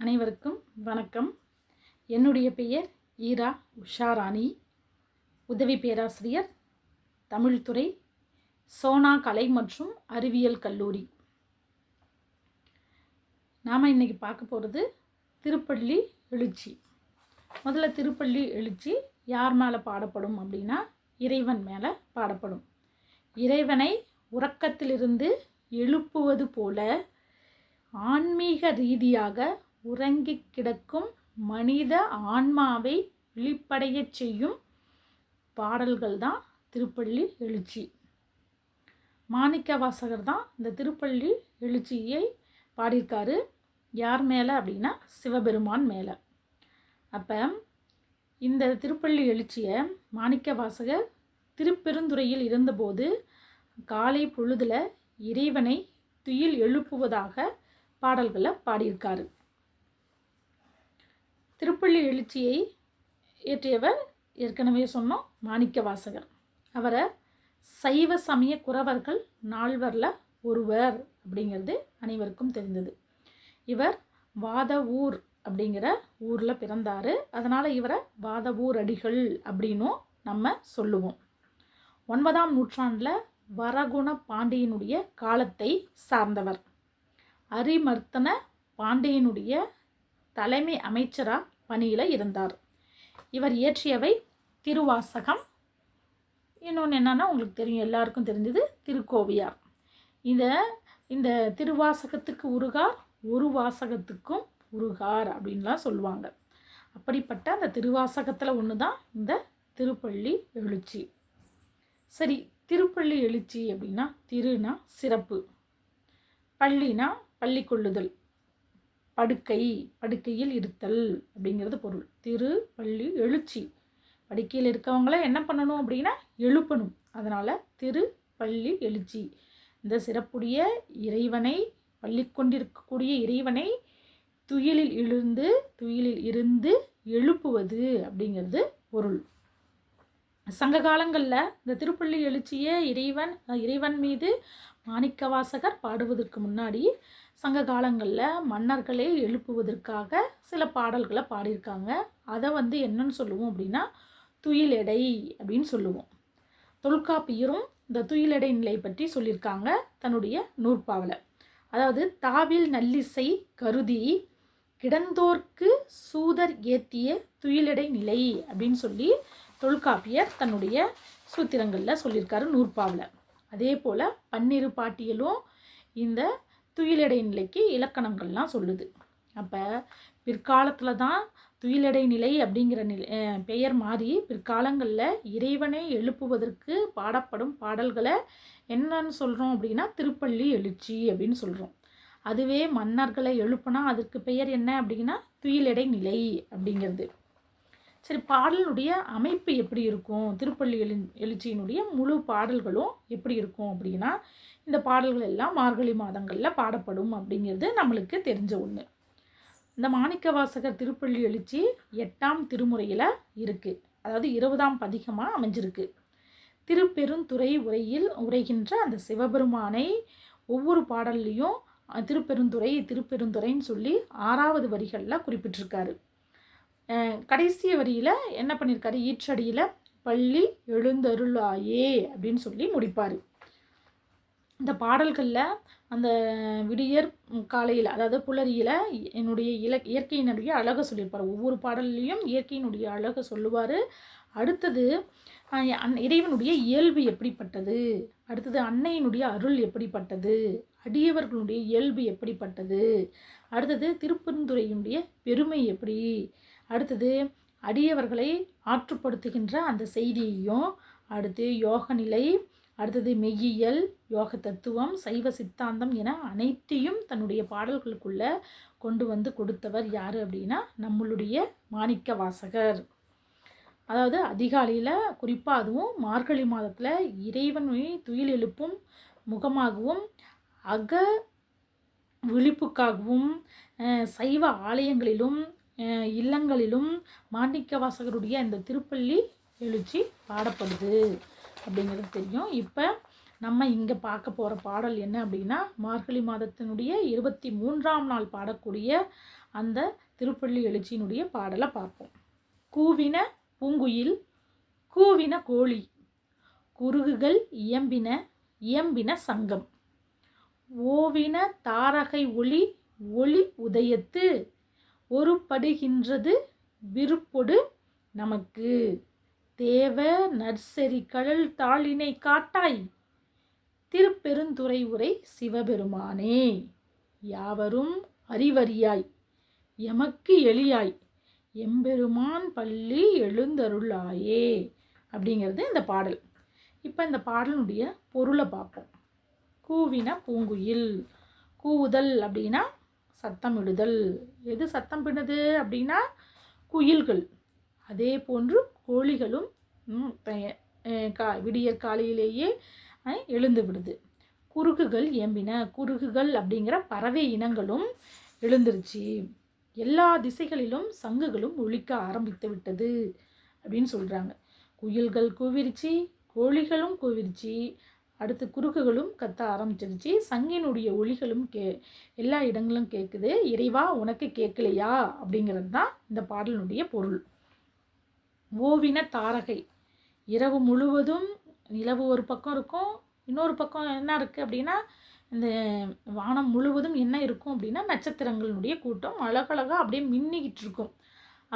அனைவருக்கும் வணக்கம். என்னுடைய பெயர் ஈரா உஷாராணி. உதவி பேராசிரியர் தமிழ்துறை சோனா கலை மற்றும் அறிவியல் கல்லூரி. நாம் இன்றைக்கி பார்க்க போகிறது திருப்பள்ளி எழுச்சி. முதல்ல திருப்பள்ளி எழுச்சி யார் மேலே பாடப்படும் அப்படின்னா இறைவன் மேலே பாடப்படும். இறைவனை உறக்கத்திலிருந்து எழுப்புவது போல ஆன்மீக ரீதியாக உறங்கிக் கிடக்கும் மனித ஆன்மாவை விழிப்படையச் செய்யும் பாடல்கள் தான் திருப்பள்ளி எழுச்சி. மாணிக்க வாசகர் தான் இந்த திருப்பள்ளி எழுச்சியை பாடியிருக்காரு. யார் மேலே அப்படின்னா சிவபெருமான் மேலே. அப்போ இந்த திருப்பள்ளி எழுச்சியை மாணிக்க வாசகர் திருப்பெருந்துறையில் இருந்தபோது காலை பொழுதில் இறைவனை துயில் எழுப்புவதாக பாடல்களை பாடியிருக்காரு. திருப்பள்ளி எழுச்சியை இயற்றியவர் ஏற்கனவே சொன்னோம் மாணிக்க வாசகர். அவரை சைவ சமய குறவர்கள் நால்வரில் ஒருவர் அப்படிங்கிறது அனைவருக்கும் தெரிந்தது. இவர் வாத ஊர் அப்படிங்கிற ஊரில் பிறந்தார். அதனால் இவரை வாத ஊர் அடிகள் அப்படின்னும் நம்ம சொல்லுவோம். ஒன்பதாம் நூற்றாண்டில் வரகுண பாண்டியனுடைய காலத்தை சார்ந்தவர். அரிமர்த்தன பாண்டியனுடைய தலைமை அமைச்சராக பணியில் இருந்தார். இவர் இயற்றியவை திருவாசகம். இன்னொன்று என்னென்னா உங்களுக்கு தெரியும் எல்லாருக்கும் தெரிஞ்சது திருக்கோவியார். இந்த இந்த திருவாசகத்துக்கு உருகார் ஒரு வாசகத்துக்கும் உருகார் அப்படின்லாம் சொல்லுவாங்க. அப்படிப்பட்ட அந்த திருவாசகத்தில் ஒன்று தான் இந்த திருப்பள்ளி எழுச்சி. சரி திருப்பள்ளி எழுச்சி அப்படின்னா திருனா சிறப்பு. பள்ளினா பள்ளி கொள்ளுதல். படுக்கை படுக்கையில் இருத்தல் அப்படிங்கிறது பொருள். திரு பள்ளி எழுச்சி. படுக்கையில் இருக்கவங்கள என்ன பண்ணணும் அப்படின்னா எழுப்பணும். அதனால் திரு பள்ளி எழுச்சி. இந்த சிறப்புடைய இறைவனை பள்ளி கொண்டிருக்கக்கூடிய இறைவனை துயிலில் இழுந்து துயிலில் இருந்து எழுப்புவது அப்படிங்கிறது பொருள். சங்க காலங்களில் இந்த திருப்பள்ளி எழுச்சியை இறைவன் இறைவன் மீது மாணிக்கவாசகர் பாடுவதற்கு முன்னாடி சங்க காலங்களில் மன்னர்களை எழுப்புவதற்காக சில பாடல்களை பாடியிருக்காங்க. அதை வந்து என்னன்னு சொல்லுவோம் அப்படின்னா துயிலெடை அப்படின்னு சொல்லுவோம். தொல்காப்பியரும் இந்த துயிலெடை நிலை பற்றி சொல்லியிருக்காங்க தன்னுடைய நூற்பாவில். அதாவது தாவில் நல்லிசை கருதி கிடந்தோர்க்கு சூதர் ஏத்திய துயிலடை நிலை அப்படின்னு சொல்லி தொல்காப்பியர் தன்னுடைய சூத்திரங்களில் சொல்லியிருக்காரு நூற்பாவில். அதே போல் பன்னிரு பாட்டியலும் இந்த துயிலடை நிலைக்கு இலக்கணங்கள்லாம் சொல்லுது. அப்போ பிற்காலத்தில் தான் துயிலடை நிலை அப்படிங்கிற நிலை பெயர் மாறி பிற்காலங்களில் இறைவனை எழுப்புவதற்கு பாடப்படும் பாடல்களை என்னன்னு சொல்கிறோம் அப்படின்னா திருப்பள்ளி எழுச்சி அப்படின்னு சொல்கிறோம் அதுவே மன்னர்களை எழுப்புனா அதற்கு பெயர் என்ன அப்படின்னா துயிலடை நிலை அப்படிங்கிறது. சரி பாடலுடைய அமைப்பு எப்படி இருக்கும்? திருப்பள்ளி எழு எழுச்சியினுடைய முழு பாடல்களும் எப்படி இருக்கும் அப்படின்னா இந்த பாடல்கள் எல்லாம் மார்கழி மாதங்களில் பாடப்படும் அப்படிங்கிறது நம்மளுக்கு தெரிஞ்ச ஒன்று இந்த மாணிக்க வாசகர் திருப்பள்ளி எழுச்சி எட்டாம் திருமுறையில் இருக்குது அதாவது இருபதாம் பதிகமாக அமைஞ்சிருக்கு. திருப்பெருந்துறை உரையில் உரைகின்ற அந்த சிவபெருமானை ஒவ்வொரு பாடல்லையும் திருப்பெருந்துறை திருப்பெருந்துறைன்னு சொல்லி ஆறாவது வரிகளில் குறிப்பிட்டிருக்காரு. கடைசி வரியில் என்ன பண்ணியிருக்காரு ஈற்றடியில் பள்ளி எழுந்தருளாயே அப்படின்னு சொல்லி முடிப்பார். இந்த பாடல்களில் அந்த விடியற் காலையில் அதாவது புலரியில் என்னுடைய இல இயற்கையினுடைய அழகை சொல்லியிருப்பார். ஒவ்வொரு பாடல்லையும் இயற்கையினுடைய அழகை சொல்லுவார். அடுத்தது இறைவனுடைய இயல்பு எப்படிப்பட்டது? அடுத்தது அன்னையினுடைய அருள் எப்படிப்பட்டது? அடியவர்களுடைய இயல்பு எப்படிப்பட்டது? அடுத்தது திருப்பெருந்துறையினுடைய பெருமை எப்படி? அடுத்தது அடியவர்களை ஆற்றுப்படுத்துகின்ற அந்த செய்தியையும் அடுத்து யோக நிலை அடுத்தது மெய்யியல் யோக தத்துவம் சைவ சித்தாந்தம் என அனைத்தையும் தன்னுடைய பாடல்களுக்குள்ளே கொண்டு வந்து கொடுத்தவர் யார் அப்படின்னா நம்மளுடைய மாணிக்க வாசகர் அதாவது அதிகாலையில் குறிப்பாக அதுவும் மார்கழி மாதத்தில் இறைவனை துயில் எழுப்பும் முகமாகவும் அக விழிப்புக்காகவும் சைவ ஆலயங்களிலும் இல்லங்களிலும் மாணிக்க வாசகருடைய இந்த திருப்பள்ளி எழுச்சி பாடப்படுது அப்படிங்கிறது தெரியும். இப்போ நம்ம இங்கே பார்க்க போகிற பாடல் என்ன அப்படின்னா மார்கழி மாதத்தினுடைய இருபத்தி மூன்றாம் நாள் பாடக்கூடிய அந்த திருப்பள்ளி எழுச்சியினுடைய பாடலை பார்ப்போம். கூவின பூங்குயில் கூவின கோழி. குருகுகள் இயம்பின இயம்பின சங்கம். ஓவின தாரகை ஒளி ஒளி உதயத்து. ஒருபடுகின்றது விருப்பொடு நமக்கு. தேவ நர்சரி கடல் தாளினை காட்டாய். திருப்பெருந்துறை உரை சிவபெருமானே. யாவரும் அறிவறியாய். எமக்கு எளியாய். எம்பெருமான் பள்ளி எழுந்தருளாயே அப்படிங்கிறது இந்த பாடல். இப்போ இந்த பாடலுடைய பொருளை பார்ப்போம். கூவின பூங்குயில் கூவுதல் அப்படின்னா சத்தமிடுதல் எது சத்தம் பிடுது அப்படின்னா குயில்கள். அதே போன்று கோழிகளும் கா விடியற் காலையிலேயே எழுந்து விடுது. குறுகுகள் எம்பின குறுகுகள் அப்படிங்கிற பறவை இனங்களும் எழுந்துருச்சு. எல்லா திசைகளிலும் சங்குகளும் ஒழிக்க ஆரம்பித்து விட்டது அப்படின்னு சொல்கிறாங்க குயில்கள் கூவிருச்சு கோழிகளும் கூவிருச்சு அடுத்து குறுக்குகளும் கத்த ஆரம்பிச்சிருச்சு. சங்கினுடைய ஒளிகளும் கே எல்லா இடங்களும் கேட்குது இறைவா உனக்கு கேட்கலையா? அப்படிங்கிறது தான் இந்த பாடலினுடைய பொருள். ஓவின தாரகை. இரவு முழுவதும் நிலவு ஒரு பக்கம் இருக்கும் இன்னொரு பக்கம் என்ன இருக்குது அப்படின்னா இந்த வானம் முழுவதும் என்ன இருக்கும் அப்படின்னா நட்சத்திரங்களினுடைய கூட்டம். அழகழகாக அப்படியே மின்னிக்கிட்டு இருக்கும்.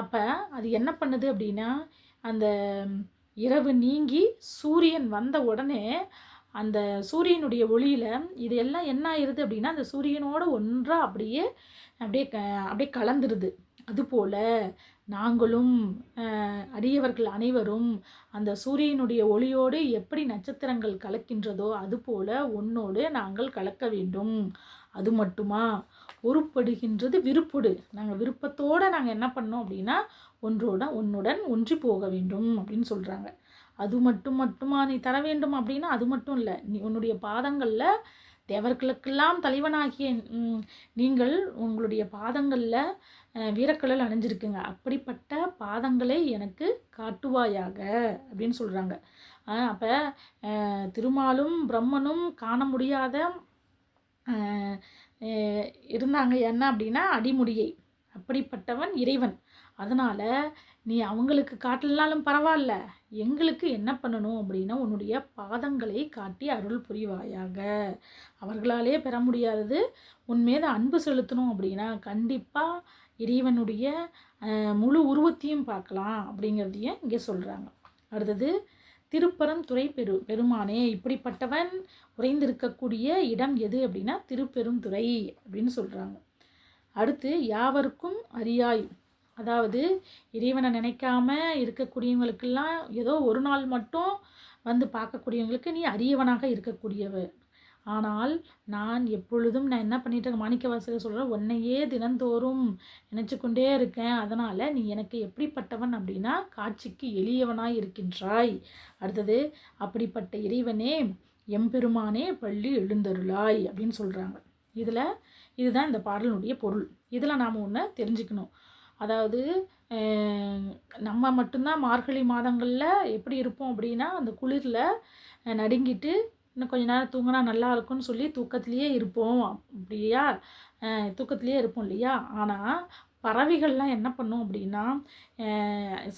அப்போ அது என்ன பண்ணுது அப்படின்னா அந்த இரவு நீங்கி சூரியன் வந்த உடனே அந்த சூரியனுடைய ஒளியில் இது எல்லாம் என்ன ஆயிடுது அப்படின்னா அந்த சூரியனோட ஒன்றாக அப்படியே அப்படியே க அப்படியே கலந்துருது. அதுபோல் நாங்களும் அடியவர்கள் அனைவரும் அந்த சூரியனுடைய ஒளியோடு எப்படி நட்சத்திரங்கள் கலக்கின்றதோ அதுபோல் உன்னோடு நாங்கள் கலக்க வேண்டும். அது மட்டுமா? உருப்படுகின்றது விருப்புடு. நாங்கள் விருப்பத்தோடு நாங்கள் என்ன பண்ணோம் அப்படின்னா ஒன்றோட உன்னுடன் ஒன்றி போக வேண்டும் அப்படின்னு சொல்கிறாங்க அது மட்டும் மட்டுமா நீ தர வேண்டும் அப்படின்னா அது மட்டும் இல்லை. நீ உன்னுடைய பாதங்களில் தேவர்களுக்கெல்லாம் தலைவனாகிய நீங்கள் உங்களுடைய பாதங்களில் வீரக்கடல் அணிஞ்சிருக்குங்க. அப்படிப்பட்ட பாதங்களை எனக்கு காட்டுவாயாக அப்படின்னு சொல்கிறாங்க அப்போ திருமாலும் பிரம்மனும் காண முடியாத இருந்தாங்க. என்ன அப்படின்னா அடிமுடியை. அப்படிப்பட்டவன் இறைவன். அதனால் நீ அவங்களுக்கு காட்டலனாலும் பரவாயில்ல. எங்களுக்கு என்ன பண்ணணும் அப்படின்னா உன்னுடைய பாதங்களை காட்டி அருள் புரிவாயாக. அவர்களாலே பெற முடியாதது உன் மீது அன்பு செலுத்தணும் அப்படின்னா கண்டிப்பாக இறைவனுடைய முழு உருவத்தையும் பார்க்கலாம் அப்படிங்கிறதையும் இங்கே சொல்கிறாங்க அடுத்தது திருப்பரந்துறை பெரு பெருமானே இப்படிப்பட்டவன் உறைந்திருக்கக்கூடிய இடம் எது அப்படின்னா திருப்பெருந்துறை அப்படின்னு சொல்கிறாங்க அடுத்து யாவருக்கும் அறியாய் அதாவது இறைவனை நினைக்காம இருக்கக்கூடியவங்களுக்கெல்லாம் ஏதோ ஒரு நாள் மட்டும் வந்து பார்க்கக்கூடியவங்களுக்கு நீ அரியவனாக இருக்கக்கூடியவர். ஆனால் நான் எப்பொழுதும் நான் என்ன பண்ணிட்டு மாணிக்க வாசகர் சொல்கிறேன் உன்னையே தினந்தோறும் நினச்சிக்கொண்டே இருக்கேன். அதனால் நீ எனக்கு எப்படிப்பட்டவன் அப்படின்னா காட்சிக்கு எளியவனாய் இருக்கின்றாய். அடுத்தது அப்படிப்பட்ட இறைவனே எம்பெருமானே பள்ளி எழுந்தருளாய் அப்படின்னு சொல்கிறாங்க இதில் இதுதான் இந்த பாடலினுடைய பொருள். இதில் நாம் ஒன்று தெரிஞ்சுக்கணும். அதாவது நம்ம மட்டும்தான் மார்கழி மாதங்களில் எப்படி இருப்போம் அப்படின்னா அந்த குளிரில் நடுங்கிட்டு இன்னும் கொஞ்ச நேரம் தூங்கினா நல்லா இருக்கும்னு சொல்லி தூக்கத்துலேயே இருப்போம். அப்படியா? தூக்கத்துலேயே இருப்போம் இல்லையா? ஆனால் பறவைகள்லாம் என்ன பண்ணும் அப்படின்னா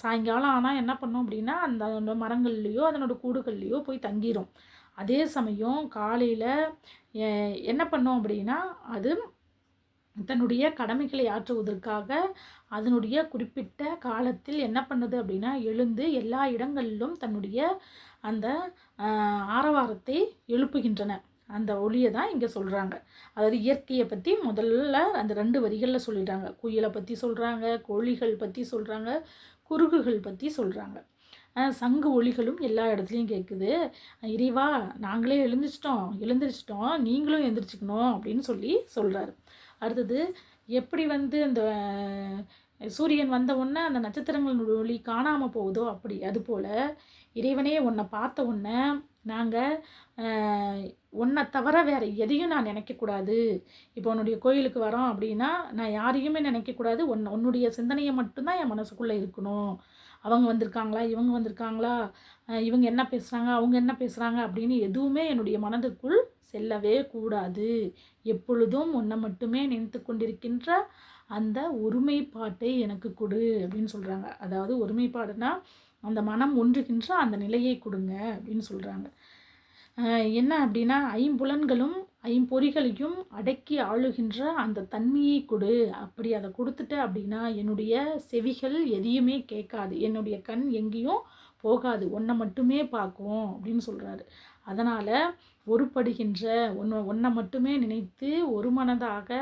சாயங்காலம் ஆனால் என்ன பண்ணும் அப்படின்னா அந்த மரங்கள்லேயோ அதனோட கூடுகள்லேயோ போய் தங்கிடும் அதே சமயம் காலையில் என்ன பண்ணோம் அப்படின்னா அது தன்னுடைய கடமைகளை ஆற்றுவதற்காக அதனுடைய குறிப்பிட்ட காலத்தில் என்ன பண்ணுது அப்படின்னா எழுந்து எல்லா இடங்களிலும் தன்னுடைய அந்த ஆரவாரத்தை எழுப்புகின்றன. அந்த ஒளியை தான் இங்கே சொல்கிறாங்க அதாவது இயற்கையை பற்றி முதல்ல அந்த ரெண்டு வரிகளில் சொல்லிடுறாங்க. குயிலை பற்றி சொல்கிறாங்க கோழிகள் பற்றி சொல்கிறாங்க குறுகுகள் பற்றி சொல்கிறாங்க சங்கு ஒளிகளும் எல்லா இடத்துலையும் கேட்குது இறைவா நாங்களே எழுந்திரிச்சிட்டோம் எழுந்திரிச்சிட்டோம் நீங்களும் எழுந்திரிச்சிக்கணும் அப்படின்னு சொல்லி சொல்கிறாரு அடுத்தது எப்படி வந்து அந்த சூரியன் வந்த உடனே அந்த நட்சத்திரங்களின் ஒளி காணாமல் போகுதோ அப்படி அதுபோல் இறைவனே உன்னை பார்த்த உடனே நாங்கள் உன்னை தவிர வேறு எதையும் நான் நினைக்கக்கூடாது. இப்போ உன்னுடைய கோயிலுக்கு வரோம் அப்படின்னா நான் யாரையுமே நினைக்கக்கூடாது. உன் உன்னுடைய சிந்தனையை மட்டும்தான் என் மனசுக்குள்ளே இருக்கணும். அவங்க வந்திருக்காங்களா? இவங்க வந்திருக்காங்களா? இவங்க என்ன பேசுகிறாங்க அவங்க என்ன பேசுகிறாங்க அப்படின்னு எதுவுமே என்னுடைய மனதுக்குள் செல்லவே கூடாது. எப்பொழுதும் உன்னை மட்டுமே நினைத்து கொண்டிருக்கின்ற அந்த ஒருமைப்பாட்டை எனக்கு கொடு அப்படின்னு சொல்கிறாங்க அதாவது ஒருமைப்பாடுனா அந்த மனம் ஒன்றுகின்ற அந்த நிலையை கொடுங்க அப்படின்னு சொல்கிறாங்க என்ன அப்படின்னா ஐம்புலன்களும் ஐம்பொறிகளையும் அடக்கி ஆளுகின்ற அந்த தன்மையை கொடு. அப்படி அதை கொடுத்துட்ட அப்படின்னா என்னுடைய செவிகள் எதையுமே கேட்காது. என்னுடைய கண் எங்கேயும் போகாது. ஒன்றை மட்டுமே பார்க்கும் அப்படின்னு சொல்கிறாரு அதனால் ஒருபடுகின்ற ஒன்று ஒன்றை மட்டுமே நினைத்து ஒரு மனதாக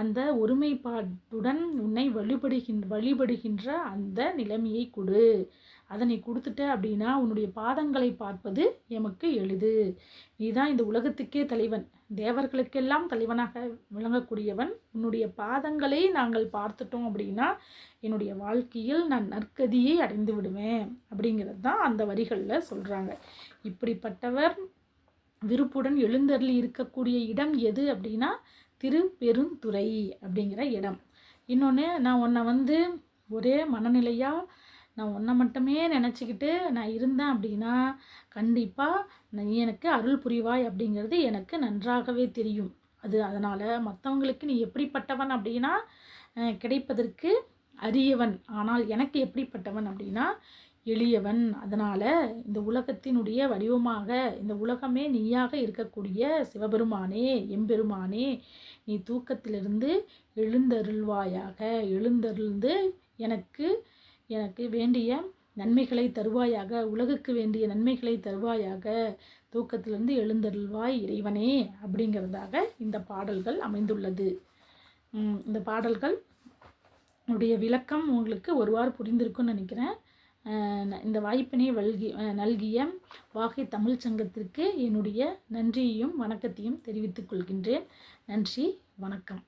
அந்த ஒருமைப்பாட்டுடன் உன்னை வழிபடுகின்ற வழிபடுகின்ற அந்த நிலைமையை கொடு. அதை நீ கொடுத்துட்ட அப்படின்னா உன்னுடைய பாதங்களை பார்ப்பது எமக்கு எளிது. நீதான் இந்த உலகத்துக்கே தலைவன். தேவர்களுக்கெல்லாம் தலைவனாக விளங்கக்கூடியவன். உன்னுடைய பாதங்களை நாங்கள் பார்த்துட்டோம் அப்படின்னா என்னுடைய வாழ்க்கையில் நான் நற்கதியை அடைந்து விடுவேன். அப்படிங்கிறது தான் அந்த வரிகளில் சொல்கிறாங்க இப்படிப்பட்டவர் விருப்புடன் எழுந்தருளி இருக்கக்கூடிய இடம் எது அப்படின்னா திருப்பெருந்துறை அப்படிங்கிற இடம். இன்னொன்று நான் உன்னை வந்து ஒரே மனநிலையாக நான் உன்னை மட்டுமே நினச்சிக்கிட்டு நான் இருந்தேன் அப்படின்னா கண்டிப்பாக நீ எனக்கு அருள் புரிவாய் அப்படிங்கிறது எனக்கு நன்றாகவே தெரியும். அது அதனால் மற்றவங்களுக்கு நீ எப்படிப்பட்டவன் அப்படின்னா கிடைப்பதற்கு அரியவன். ஆனால் எனக்கு எப்படிப்பட்டவன் அப்படின்னா எளியவன். அதனால் இந்த உலகத்தினுடைய வடிவமாக இந்த உலகமே நீயாக இருக்கக்கூடிய சிவபெருமானே எம்பெருமானே நீ தூக்கத்திலிருந்து எழுந்தருள்வாயாக. எழுந்தருள்ந்து எனக்கு எனக்கு வேண்டிய நன்மைகளை தருவாயாக. உலகுக்கு வேண்டிய நன்மைகளை தருவாயாக. தூக்கத்திலிருந்து எழுந்தருள்வாய் இறைவனே அப்படிங்கிறதாக இந்த பாடல்கள் அமைந்துள்ளது. இந்த பாடல்கள் உடைய விளக்கம் உங்களுக்கு ஒருவாறு புரிந்திருக்கும்னு நினைக்கிறேன். இந்த வாய்ப்பினை வல்கி நல்கிய வாகை தமிழ்ச் சங்கத்திற்கு என்னுடைய நன்றியையும் வணக்கத்தையும் தெரிவித்துக் கொள்கின்றேன். நன்றி வணக்கம்.